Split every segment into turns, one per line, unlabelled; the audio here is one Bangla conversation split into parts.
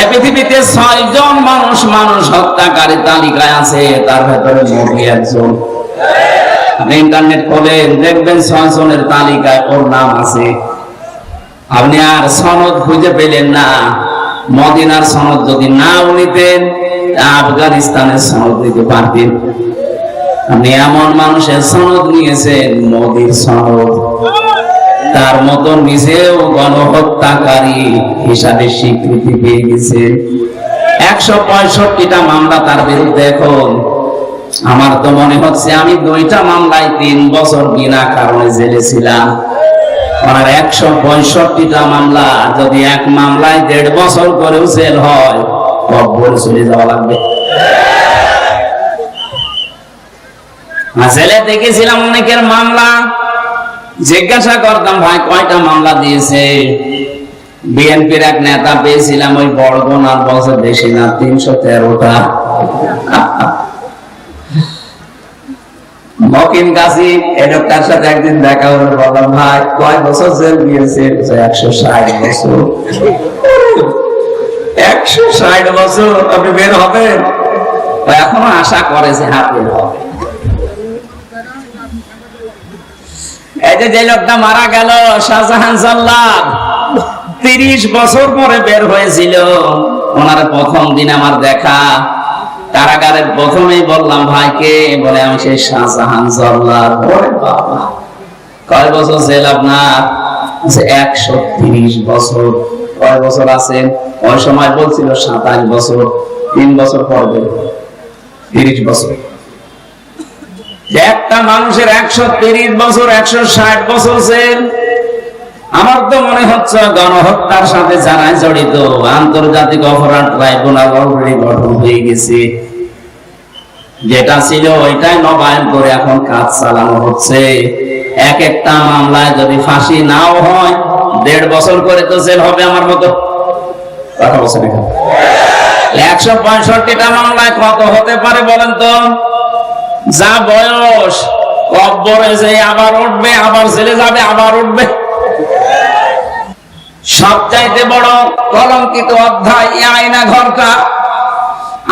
এ পৃথিবীতে ছয় জন মানুষ মানুষ হত্যাকারী তালিকায় আছে, তার ভেতরে মোদি একজন। আপনি ইন্টারনেট খোলেন, দেখবেন ছয় জনের তালিকায় ওর নাম আছে। আপনি আর সনদ খুঁজে পেলেন না। মদিনার সনদ যদি নাও নিতেন আফগানিস্তানের সনদ নিতে পারতেন। আপনি এমন মানুষের সনদ নিয়েছেন, মোদির সনদ। তার মতো নিজেও গণহত্যাকারী হিসাবে স্বীকৃতি পেয়ে গেছে। একশো পঁয়ষট্টিটা মামলা তার বিরুদ্ধে এখন। আমার তো মনে হচ্ছে আমি দুইটা মামলায় তিন বছর বিনা কারণে জেলে ছিলাম। ওনার একশো পঁয়ষট্টিটা মামলা যদি এক মামলায় দেড় বছর করেও জেল হয় কব্বর চলে যাওয়া লাগবে। জেলে দেখেছিলাম অনেকের মামলা। জিজ্ঞাসা করতাম, ভাই, কয়টা মামলা দিয়েছে? বিএনপির এক নেতা পেয়েছিলাম ওই বড়গোনার বছর বেশি না, তিনশো তেরোটা। মকিন এই লোকটার সাথে একদিন দেখা হলো, বললাম, ভাই, কয় বছর জেল একশো ষাট বছর। একশো ষাট বছর আপনি বের হবেন? এখনও আশা করে যে বের হবে। যে যে লোকটা মারা গেল, শাহজাহান সাল্লাম তিরিশ বছর পরে বের হয়েছিল। ওনার প্রথম দিন আমার দেখা। কারাগারের প্রথমেই বললাম, ভাইকে, বলে আমি সেই শাহজাহান জল্লাদ। বাবা। কয় বছর জেল আপনার? একশো তিরিশ বছর। কয় বছর আছেন ওই সময় বলছিল সাতাশ বছর। তিন বছর পর বের তিরিশ বছর। যে একটা মানুষের একশো তিরিশ বছর, একশো ষাট বছর জেল। আমার তো মনে হচ্ছে গণহত্যার সাথে যারা জড়িত, আন্তর্জাতিক অপরাধ ট্রাইব্যুনাল অলরেডি গঠন হয়ে গেছে। যেটা ছিল ওইটাই নবায়ন করে এখন কাজ চালানো হচ্ছে। এক একটা মামলায় যদি ফাঁসি নাও হয়, দেড় বছর করে তো জেল হবে আমার মতো। একশো পঁয়ষট্টিটা মামলায় কত হতে পারে বলেন তো। যা বয়স যে আবার উঠবে, আবার জেলে যাবে, আবার উঠবে। সবচাইতে বড় কলঙ্কিত অধ্যায় আয়না ঘরটা।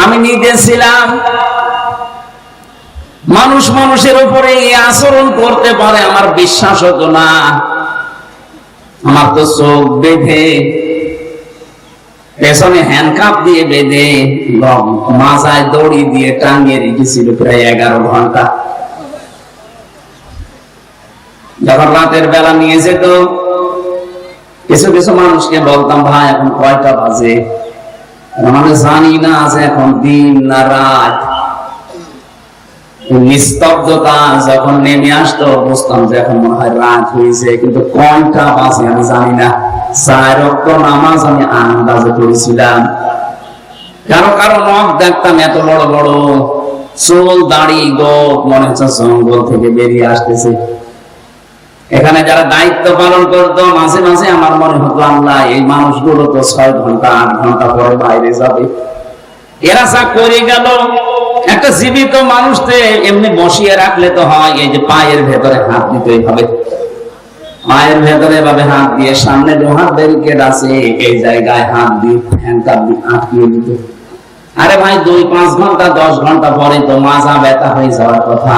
আমি নিজে ছিলাম। মানুষ মানুষের উপরে এই আচরণ করতে পারে, আমার বিশ্বাস হতো না। আমার তো চোখ বেঁধে পেছনে হ্যান্ডকাপ দিয়ে বেঁধে মাজায় দড়ি দিয়ে টাঙিয়ে রেখেছিল প্রায় এগারো ঘণ্টা। যখন রাতের বেলা নিয়ে যেত, কিছু কিছু মানুষকে বলতাম, ভাই, এখন কয়টা বাজে? মানে জানি না আছে এখন দিন না রাত। নিস্তব্ধতা যখন নেমে আসতো, বুঝতাম যে এখন মনে হয় রাত হয়েছে, কিন্তু কয়টা বাজে আমি জানি না। নামাজ আমি আন্দাজে করেছিলাম। কারও কারও নখ দেখতাম এত বড় বড়। চুল, দাড়ি, গোপ, মনে হচ্ছে জঙ্গল থেকে বেরিয়ে আসতেছে। এখানে যারা দায়িত্ব পালন করতো, মাঝে মাঝে আমার মনে হতো, আল্লাহ, এই মানুষগুলো তো ছয় ঘণ্টা, আট ঘণ্টা পরে বাইরে যাবে। এরা যা করে গেল, একটা জীবিত মানুষকে এমনি বসিয়ে রাখলে তো হয়, এই যে পায়ের ভেতরে হাত দিতে হবে। পায়ের ভেতরে এভাবে হাত দিয়ে সামনে লোহার ব্যারিকেড আছে এই জায়গায় হাত দিয়ে ফ্যানটা আটকিয়ে দিত আরে ভাই, দুই, পাঁচ ঘণ্টা, দশ ঘণ্টা পরে তো মাজা ব্যথা হয়ে যাওয়ার কথা।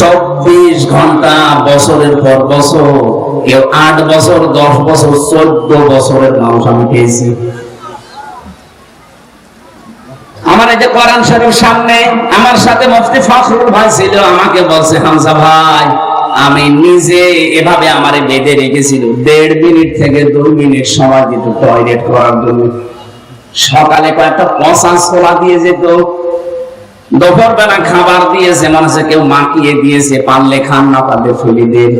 চব্বিশ ঘণ্টা, বছরের পর বছর, কেউ আট বছর, দশ বছর, চোদ্দ বছরের মানুষ আমি পেয়েছি। আমার এই যে কোরআন শরীফ সামনে, আমার সাথে মুফতি ফখরুল ভাই ছিল, আমাকে বলছে, হামজা ভাই আমি নিজে এভাবে আমারে বেঁধে রেখেছিল। দেড় মিনিট থেকে দুই মিনিট সময় দিত টয়লেট করার জন্য। সকালে কয়েকটা পচা ছোলা দিয়ে যেত। দুপুর বেলা খাবার দিয়েছে মানুষে কেউ মাখিয়ে দিয়েছে, পারলে খান না পারলে ফেলে দেন।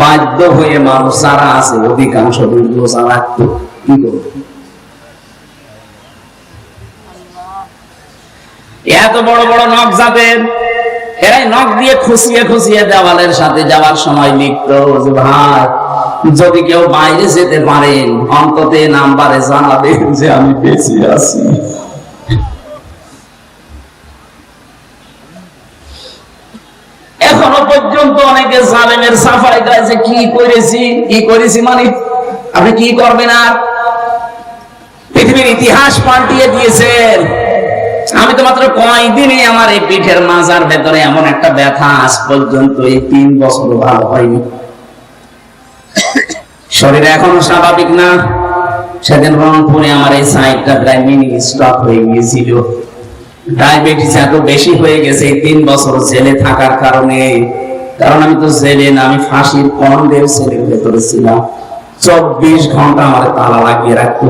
বাধ্য হয়ে মানুষ যারা আছে, অধিকাংশ রোজা রাখতো কি করবে? এত বড় বড় নখ যাদের এরাই নখ দিয়ে খুশিয়ে খুশিয়ে দেওয়ালের সাথে যাওয়ার সময় লিখত ভাই যদি কেউ বাইরে যেতে পারেন অন্তত নাম্বারে জানাবেন যে আমি বেঁচে আছি। এখনও পর্যন্ত অনেকে জালেমের সাফাই দেয় যে কি করেছি কি করেছি মানে আপনি কি করবেন আর? পৃথিবীর ইতিহাস পাল্টিয়ে দিয়েছেন। আমি তো মাত্র কয়দিনই আমার এই পিঠের মাজার ভেতরে এমন একটা ব্যথা আজ পর্যন্ত এই তিন বছর ভালো হয়নি। শরীর এখনও স্বাভাবিক না। সেদিন রংপুরে আমার এই সাইডটা প্রায় মিনি স্টপ হয়ে গিয়েছিল। ডায়াবেটিস এত বেশি হয়ে গেছে এই তিন বছর জেলে থাকার কারণে। কারণ আমি তো জেলে না, আমি ফাঁসির কন্ডের সেলের ভেতরে ছিলাম। চব্বিশ ঘণ্টা আমার তালা লাগিয়ে রাখতো।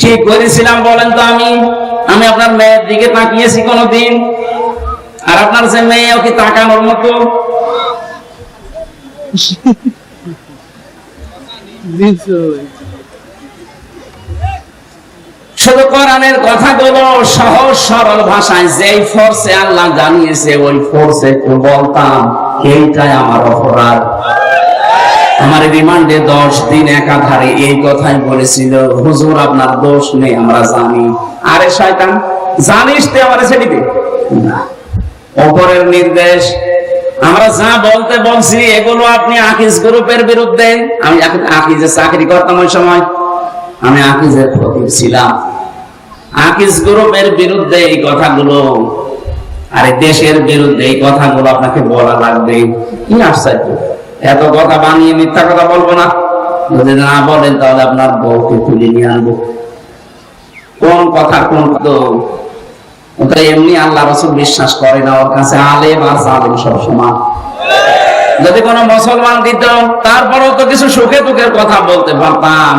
ঠিক করেছিলাম বলেন তো আমি। আমি আপনার মেয়ের দিকে তাকিয়েছি কোনোদিন। আর আপনার যে মেয়ে ওকে তাকানোর মতো? শুধু কোরআনের কথাগুলো সহজ, সরল ভাষায় যেই ফোর্সে আল্লাহ জানিয়েছে, ওই ফোর্সে বলতাম, এইটাই আমার অপরাধ। আমার রিমান্ডে দশ দিন একাধারে এই কথাই বলেছিল, হুজুর, আপনার দোষ নেই, আমরা জানি। আরে শয়তান, জানিস তুই আমার সেদিকে না। অপরের নির্দেশ, আমরা যা বলতে বলছি, এগুলো আপনি আকিজ গ্রুপের বিরুদ্ধে, আমি আকিজে চাকরি করতাম ওই সময়, আমি আকিজের খতিব ছিলাম। আকিজ গ্রুপের বিরুদ্ধে এই কথাগুলো, আরে দেশের বিরুদ্ধে এই কথাগুলো আপনাকে বলা লাগবে। কি আশ্চর্য। এত কথা বানিয়ে মিথ্যা কথা বলব না। যদি না বলেন তাহলে আপনার বউকে তুলে নিয়ে আনব। কোন কথা, কোন ওটা এমনি আল্লাহ রসুল বিশ্বাস করে না, ওর কাছে আলেম আর জালেম সব সমান। যদি কোনো মুসলমান দিত তারপরেও তো কিছু সুখে দুঃখের কথা বলতে পারতাম।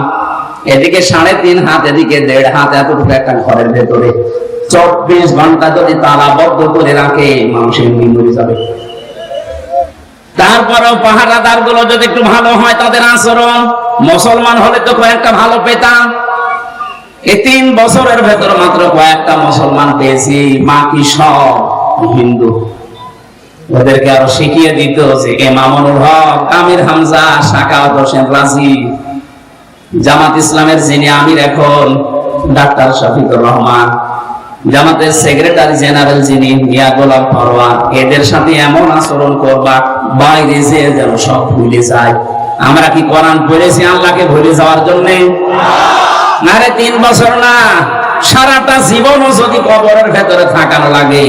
এদিকে সাড়ে তিন হাত, এদিকে দেড় হাত, এতটুকু একটা ঘরের ভেতরে। চব্বিশ ঘণ্টা যদি তালাবদ্ধ করে রাখে, মানুষের মরে যাবে। তারপরেও পাহারাদারগুলো যদি একটু ভালো হয়, তাদের আচরণ, মুসলমান হলে তো কয়েকটা ভালো পেতাম। এই তিন বছরের ভেতর মাত্র কয়েকটা মুসলমান পেয়েছি, বাকি সব হিন্দু। ওদেরকে আরও শিখিয়ে দিত যে, এ এমামুল হক, আমির হামজা শাকাওয়াত হোসেন রাজি। জামাত ইসলামের যিনি আমির এখন, ডাক্তার শফিকুর রহমান। জামাতের সেক্রেটারি জেনারেল যিনি, মিয়া গোলাম ফরওয়ান এদের সাথে এমন আচরণ করবা বাইরে যে যেন সব ভুলে যায়। আমরা কি কোরআন পড়েছি আল্লাহকে ভুলে যাওয়ার জন্যে? আরে তিন বছর না। সারাটা জীবনও যদি কবরের ভেতরে থাকানো লাগে।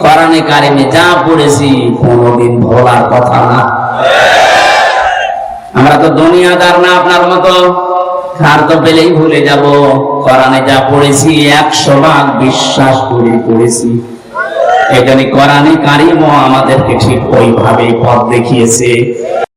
কোরআনে কারিমে যা পড়েছি, কোনোদিন ভোলার কথা না। আমরা তো দুনিয়াদার না আপনার মতো। খার তো পেলেই ভুলে যাব। কোরআনে যা পড়েছি, একশো ভাগ বিশ্বাস করে পড়েছি। এখানে কোরআনে কারিমও আমাদেরকে ঠিক ওইভাবে পথ দেখিয়েছে।